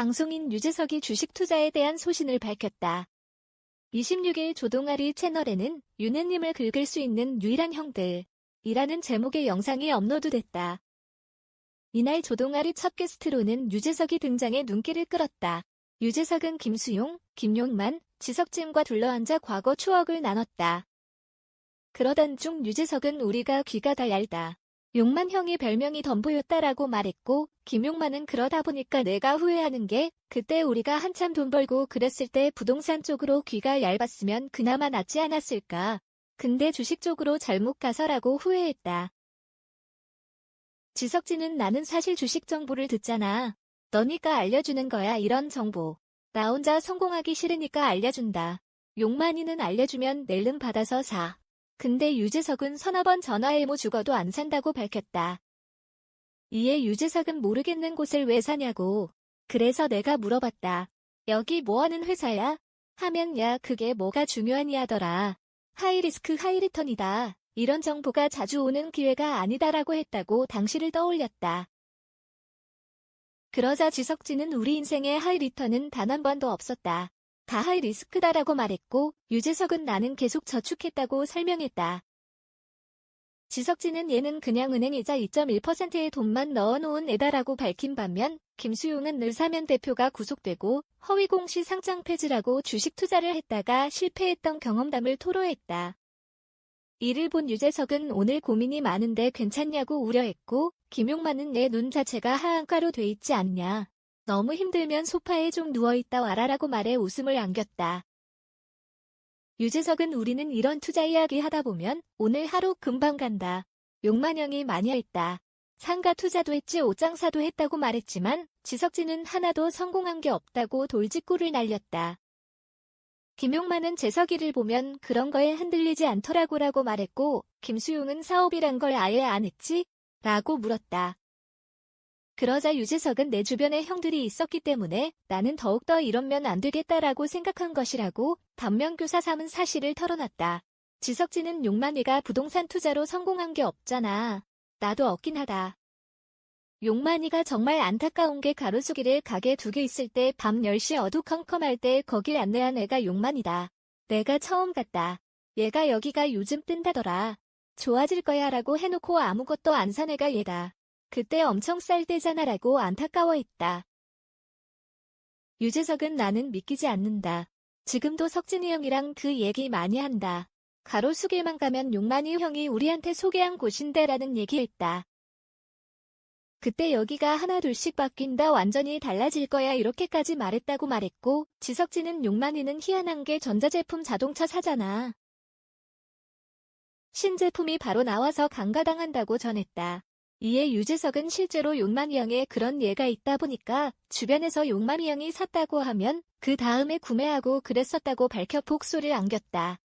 방송인 유재석이 주식 투자에 대한 소신을 밝혔다. 26일 조동아리 채널에는 유느님을 긁을 수 있는 유일한 형들 이라는 제목의 영상이 업로드됐다. 이날 조동아리 첫 게스트로는 유재석이 등장해 눈길을 끌었다. 유재석은 김수용, 김용만, 지석진과 둘러앉아 과거 추억을 나눴다. 그러던 중 유재석은 우리가 귀가 다 얇다. 용만 형이 별명이 덤보였다라고 말했고 김용만은 그러다 보니까 내가 후회하는 게 그때 우리가 한참 돈 벌고 그랬을 때 부동산 쪽으로 귀가 얇았으면 그나마 낫지 않았을까. 근데 주식 쪽으로 잘못 가서라고 후회했다. 지석진은 나는 사실 주식 정보를 듣잖아. 너니까 알려주는 거야 이런 정보. 나 혼자 성공하기 싫으니까 알려준다. 용만이는 알려주면 낼름 받아서 사. 근데 유재석은 서너 번 전화해 뭐 죽어도 안 산다고 밝혔다. 이에 유재석은 모르겠는 곳을 왜 사냐고. 그래서 내가 물어봤다. 여기 뭐하는 회사야? 하면 야 그게 뭐가 중요하니 하더라. 하이리스크 하이리턴이다. 이런 정보가 자주 오는 기회가 아니다라고 했다고 당시를 떠올렸다. 그러자 지석진은 우리 인생에 하이리턴은 단 한 번도 없었다. 다 하이 리스크다라고 말했고 유재석은 나는 계속 저축했다고 설명했다. 지석진은 얘는 그냥 은행이자 2.1%의 돈만 넣어놓은 애다라고 밝힌 반면 김수용은 늘 사면 대표가 구속되고 허위 공시 상장 폐지라고 주식 투자를 했다가 실패했던 경험담을 토로했다. 이를 본 유재석은 오늘 고민이 많은데 괜찮냐고 우려했고 김용만은 내 눈 자체가 하한가로 돼 있지 않냐. 너무 힘들면 소파에 좀 누워있다 와라라고 말해 웃음을 안겼다. 유재석은 우리는 이런 투자 이야기 하다 보면 오늘 하루 금방 간다. 욕만형이 많이 했다. 상가 투자도 했지 옷장사도 했다고 말했지만 지석진은 하나도 성공한 게 없다고 돌직구를 날렸다. 김용만은 재석이를 보면 그런 거에 흔들리지 않더라고라고 말했고 김수용은 사업이란 걸 아예 안 했지? 라고 물었다. 그러자 유재석은 내 주변에 형들이 있었기 때문에 나는 더욱더 이러면 안 되겠다라고 생각한 것이라고 단명교사 삼은 사실을 털어놨다. 지석진은 용만이가 부동산 투자로 성공한 게 없잖아. 나도 없긴 하다. 용만이가 정말 안타까운 게 가로수길에 가게 두 개 있을 때 밤 10시 어두컴컴할 때 거길 안내한 애가 용만이다. 내가 처음 갔다. 얘가 여기가 요즘 뜬다더라. 좋아질 거야 라고 해놓고 아무것도 안 산 애가 얘다. 그때 엄청 쌀 때잖아라고 안타까워했다. 유재석은 나는 믿기지 않는다. 지금도 석진이 형이랑 그 얘기 많이 한다. 가로수길만 가면 용만이 형이 우리한테 소개한 곳인데라는 얘기했다. 그때 여기가 하나 둘씩 바뀐다 완전히 달라질 거야 이렇게까지 말했다고 말했고 지석진은 용만이는 희한한 게 전자제품 자동차 사잖아. 신제품이 바로 나와서 강가당한다고 전했다. 이에 유재석은 실제로 용만이 형에 그런 예가 있다 보니까 주변에서 용만이 형이 샀다고 하면 그 다음에 구매하고 그랬었다고 밝혀 복수를 안겼다.